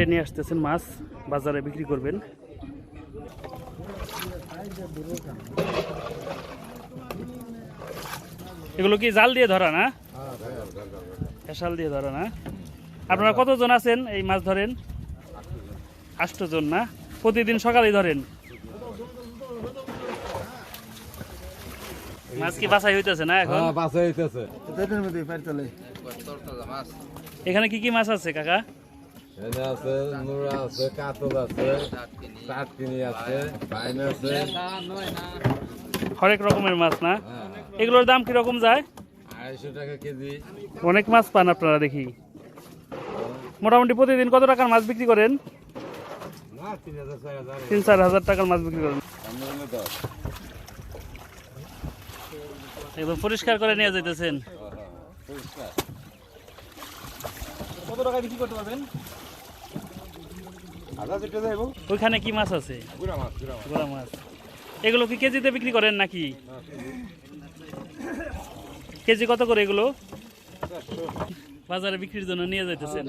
কেটে নিয়ে আসতেছেন মাছ বাজারে বিক্রি করবেন। এগুলো কি জাল দিয়ে ধরা না? হেসাল দিয়ে ধরা না? আপনারা কতজন আছেন এই মাছ ধরেন? আষ্ট জন না? প্রতিদিন সকালে ধরেন? মাছ কি বাছাই হইতেছে না এখন? হ্যাঁ হইতেছে। এখানে কি কি মাছ আছে কাকা? এনে আছে কাতল আছে আছে বাইন আছে। হরেক রকমের মাছ না? হ্যাঁ এগুলোর দাম কীরকম যায়? আড়াইশো টাকা কেজি। অনেক মাছ পান আপনারা দেখি। মোটামুটি প্রতিদিন কত টাকার মাছ বিক্রি করেন? তিন চার হাজার। টাকার মাছ বিক্রি করেন। একদম পরিষ্কার করে নিয়ে যেতেছেন কত টাকা বিক্রি করতে পারবেন? ওইখানে কি মাছ আছে? গোড়া মাছ এগুলো কি কেজিতে বিক্রি করেন নাকি? কেজি কত করে এগুলো? বাজারে বিক্রির জন্য নিয়ে যাইতেছেন।